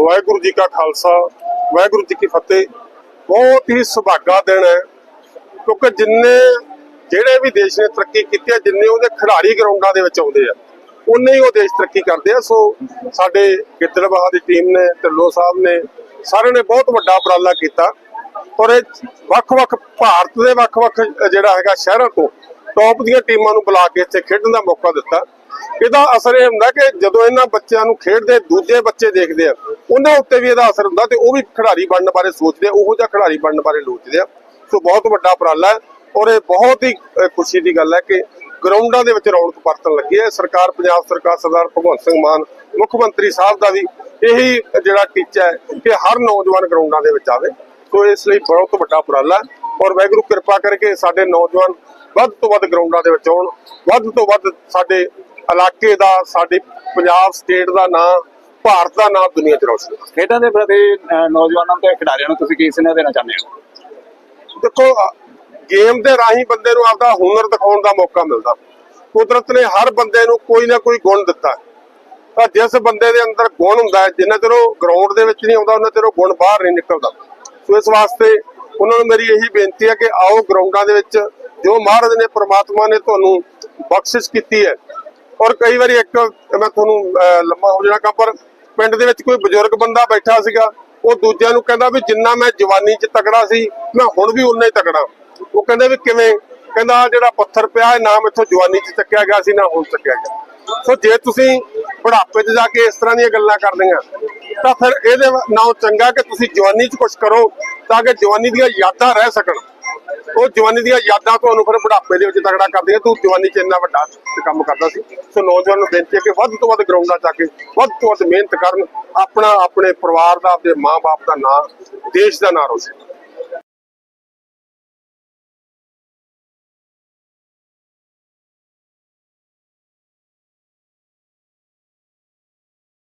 ਵਾਹਿਗੁਰੂ ਜੀ ਕਾ ਖਾਲਸਾ, ਵਾਹਿਗੁਰੂ ਜੀ ਕੀ ਫਤਿਹ। ਬਹੁਤ ਹੀ ਸੁਭਾਗਾ ਦਿਨ ਹੈ, ਕਿਉਂਕਿ ਜਿੰਨੇ ਜਿਹੜੇ ਵੀ ਦੇਸ਼ ਨੇ ਤਰੱਕੀ ਕੀਤੀ ਹੈ, ਜਿੰਨੇ ਉਹਦੇ ਖਿਡਾਰੀ ਗਰਾਊਂਡਾਂ ਦੇ ਵਿੱਚ ਆਉਂਦੇ ਆ, ਉਨੇ ਹੀ ਉਹ ਦੇਸ਼ ਤਰੱਕੀ ਕਰਦੇ ਆ। ਸੋ ਸਾਡੇ ਗਿੱਦੜਬਾਹਾ ਦੀ ਟੀਮ ਨੇ, ਢਿੱਲੋਂ ਸਾਹਿਬ ਨੇ, ਸਾਰਿਆਂ ਨੇ ਬਹੁਤ ਵੱਡਾ ਉਪਰਾਲਾ ਕੀਤਾ। ਔਰ ਇਹ ਵੱਖ-ਵੱਖ ਭਾਰਤ ਦੇ ਵੱਖ-ਵੱਖ ਜਿਹੜਾ ਹੈਗਾ ਸ਼ਹਿਰਾਂ ਤੋਂ ਟੌਪ ਦੀਆਂ ਟੀਮਾਂ ਨੂੰ ਬੁਲਾ ਕੇ ਇੱਥੇ ਖੇਡਣ ਦਾ ਮੌਕਾ ਦਿੱਤਾ। ਇਹਦਾ ਅਸਰ ਇਹ ਹੁੰਦਾ ਕਿ ਜਦੋਂ ਇਹਨਾਂ ਬੱਚਿਆਂ ਨੂੰ ਖੇਡਦੇ, ਦੂਜੇ ਬੱਚੇ ਦੇਖਦੇ ਆ, ਉਹਨਾਂ ਉੱਤੇ ਵੀ ਇਹਦਾ ਅਸਰ ਹੁੰਦਾ ਤੇ ਉਹ ਵੀ ਖਿਡਾਰੀ ਬਣਨ ਬਾਰੇ ਸੋਚਦੇ ਆ, ਉਹੋ ਜਿਹਾ ਖਿਡਾਰੀ ਬਣਨ ਬਾਰੇ ਲੋਚਦੇ ਆ। ਸੋ ਬਹੁਤ ਵੱਡਾ ਉਪਰਾਲਾ ਹੈ ਔਰ ਇਹ ਬਹੁਤ ਹੀ ਖੁਸ਼ੀ ਦੀ ਗੱਲ ਹੈ ਕਿ ਗਰਾਊਂਡਾਂ ਦੇ ਵਿੱਚ ਰੌਣਕ ਪਰਤਣ ਲੱਗੀ ਹੈ। ਸਰਕਾਰ, ਪੰਜਾਬ ਸਰਕਾਰ ਸਰਦਾਰ ਭਗਵੰਤ ਸਿੰਘ ਮਾਨ, ਮੁੱਖ ਮੰਤਰੀ ਸਾਹਿਬ ਦਾ ਵੀ ਇਹੀ ਜਿਹੜਾ ਟੀਚਾ ਹੈ ਕਿ ਹਰ ਨੌਜਵਾਨ ਗਰਾਊਂਡਾਂ ਦੇ ਵਿੱਚ ਆਵੇ। ਸੋ ਇਸ ਲਈ ਬਹੁਤ ਵੱਡਾ ਉਪਰਾਲਾ ਹੈ ਔਰ ਵਾਹਿਗੁਰੂ ਕਿਰਪਾ ਕਰਕੇ ਸਾਡੇ ਨੌਜਵਾਨ ਵੱਧ ਤੋਂ ਵੱਧ ਗਰਾਊਂਡਾਂ ਦੇ ਵਿੱਚ ਆਉਣ, ਵੱਧ ਤੋਂ ਵੱਧ ਸਾਡੇ ਇਲਾਕੇ ਦਾ ਸਾਡੇ ਪੰਜਾਬ ਸਟੇਟ ਦਾ ਨਾਂ ਭਾਰਤ ਦਾ ਨਾਂ ਦੁਨੀਆ 'ਚ ਰੌਸ਼ਨ। ਖੇਡਾਂ ਦੇ ਪ੍ਰਤੀ ਨੌਜਵਾਨਾਂ ਤੇ ਖਿਡਾਰੀਆਂ ਨੂੰ ਤੁਸੀਂ ਕੀ ਸੁਨੇਹਾ ਦੇਣਾ ਚਾਹੁੰਦੇ ਹੋ ਦੇਖੋ ਗੇਮ ਦੇ ਰਾਹੀਂ ਬੰਦੇ ਨੂੰ ਆਪਦਾ ਹੁਨਰ ਦਿਖਾਉਣ ਦਾ ਮੌਕਾ ਮਿਲਦਾ ਕੁਦਰਤ ਨੇ ਹਰ ਬੰਦੇ ਨੂੰ ਕੋਈ ਨਾ ਕੋਈ ਗੁਣ ਦਿੱਤਾ। ਤਾਂ ਜਿਸ ਬੰਦੇ ਦੇ ਅੰਦਰ ਗੁਣ ਹੁੰਦਾ ਜਿੰਨਾ ਚਿਰ ਉਹ ਗਰਾਊਂਡ ਦੇ ਵਿੱਚ ਨਹੀਂ ਆਉਂਦਾ ਉਹਨਾਂ ਚਿਰ ਉਹ ਗੁਣ ਬਾਹਰ ਨਹੀਂ ਨਿਕਲਦਾ ਸੋ ਇਸ ਵਾਸਤੇ ਉਹਨਾਂ ਨੂੰ ਮੇਰੀ ਇਹੀ ਬੇਨਤੀ ਹੈ ਕਿ ਆਓ ਗਰਾਊਂਡਾਂ ਦੇ ਵਿੱਚ ਜੋ ਮਹਾਰਾਜ ਨੇ ਪ੍ਰਮਾਤਮਾ ਨੇ ਤੁਹਾਨੂੰ ਬਖਸ਼ਿਸ਼ ਕੀਤੀ ਹੈ ਔਰ ਕਈ ਵਾਰੀ ਇੱਕ ਮੈਂ ਤੁਹਾਨੂੰ ਲੰਮਾ ਹੋ ਜਾਣਾ ਕੰਮ ਪਿੰਡ ਦੇ ਵਿੱਚ ਕੋਈ ਬਜ਼ੁਰਗ ਬੰਦਾ ਬੈਠਾ ਸੀਗਾ, ਉਹ ਦੂਜਿਆਂ ਨੂੰ ਕਹਿੰਦਾ ਵੀ ਜਿੰਨਾ ਮੈਂ ਜਵਾਨੀ 'ਚ ਤਕੜਾ ਸੀ, ਮੈਂ ਹੁਣ ਵੀ ਉਨਾ ਹੀ ਤਕੜਾ। ਉਹ ਕਹਿੰਦੇ ਵੀ ਕਿਵੇਂ? ਕਹਿੰਦਾ ਜਿਹੜਾ ਪੱਥਰ ਪਿਆ, ਇਹ ਨਾ ਮੈਥੋਂ ਜਵਾਨੀ 'ਚ ਚੱਕਿਆ ਗਿਆ ਸੀ, ਨਾ ਹੁਣ ਚੱਕਿਆ ਗਿਆ। ਸੋ ਜੇ ਤੁਸੀਂ ਬੁਢਾਪੇ 'ਚ ਜਾ ਕੇ ਇਸ ਤਰ੍ਹਾਂ ਦੀਆਂ ਗੱਲਾਂ ਕਰਨੀਆਂ, ਤਾਂ ਫਿਰ ਇਹਦੇ ਨਾਲੋਂ ਚੰਗਾ ਕਿ ਤੁਸੀਂ ਜਵਾਨੀ 'ਚ ਕੁਝ ਕਰੋ, ਤਾਂ ਕਿ ਜਵਾਨੀ ਦੀਆਂ ਯਾਦਾਂ ਰਹਿ ਸਕਣ। ਉਹ ਜਵਾਨੀ ਦੀਆਂ ਯਾਦਾਂ ਤੁਹਾਨੂੰ ਫਿਰ ਬੁਢਾਪੇ ਦੇ ਵਿੱਚ ਤਗੜਾ ਕਰਦੀਆਂ। ਤੂੰ ਜਵਾਨੀ 'ਚ ਇੰਨਾ ਵੱਡਾ ਕੰਮ ਕਰਦਾ ਸੀ। ਸੋ ਨੌਜਵਾਨ ਨੂੰ ਬੇਨਤੀ ਹੈ ਕਿ ਵੱਧ ਤੋਂ ਵੱਧ ਗਰਾਊਂਡਾਂ 'ਚ ਆ ਕੇ, ਵੱਧ ਤੋਂ ਵੱਧ ਮਿਹਨਤ ਕਰਨ, ਆਪਣਾ, ਆਪਣੇ ਪਰਿਵਾਰ ਦਾ, ਆਪਣੇ ਮਾਂ-ਬਾਪ ਦਾ ਨਾਂ, ਦੇਸ਼ ਦਾ ਨਾਂ ਰੋਸ਼ਨ